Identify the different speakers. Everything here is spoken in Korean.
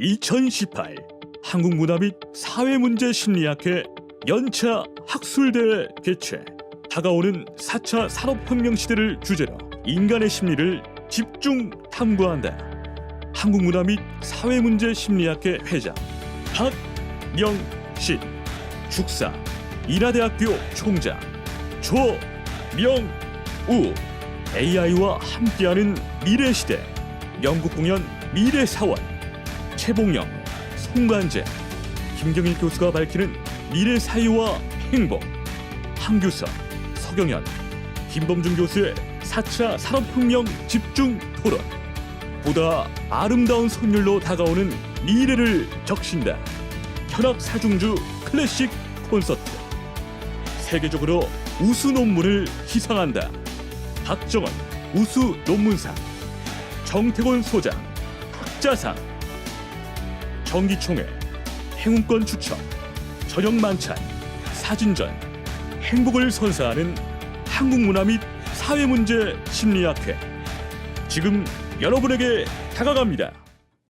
Speaker 1: 2018 한국문화 및 사회문제 심리학회 연차 학술대회 개최. 다가오는 4차 산업혁명 시대를 주제로 인간의 심리를 집중 탐구한다. 한국문화 및 사회문제 심리학회 회장 박명신 죽사 인하대학교 총장 조명우. AI와 함께하는 미래시대. 영국 공연 미래사원 최봉영 송관재 김경일 교수가 밝히는 미래사회와 행복. 한규석 서경현 김범준 교수의 4차 산업혁명 집중 토론. 보다 아름다운 선율로 다가오는 미래를 적신다. 현악 사중주 클래식 콘서트. 세계적으로 우수 논문을 희상한다. 박정원 우수 논문상. 정태곤 소장 학자상 정기총회 행운권 추첨 저녁 만찬 사진전 행복을 선사하는 한국문화 및 사회문제 심리학회 지금 여러분에게 다가갑니다.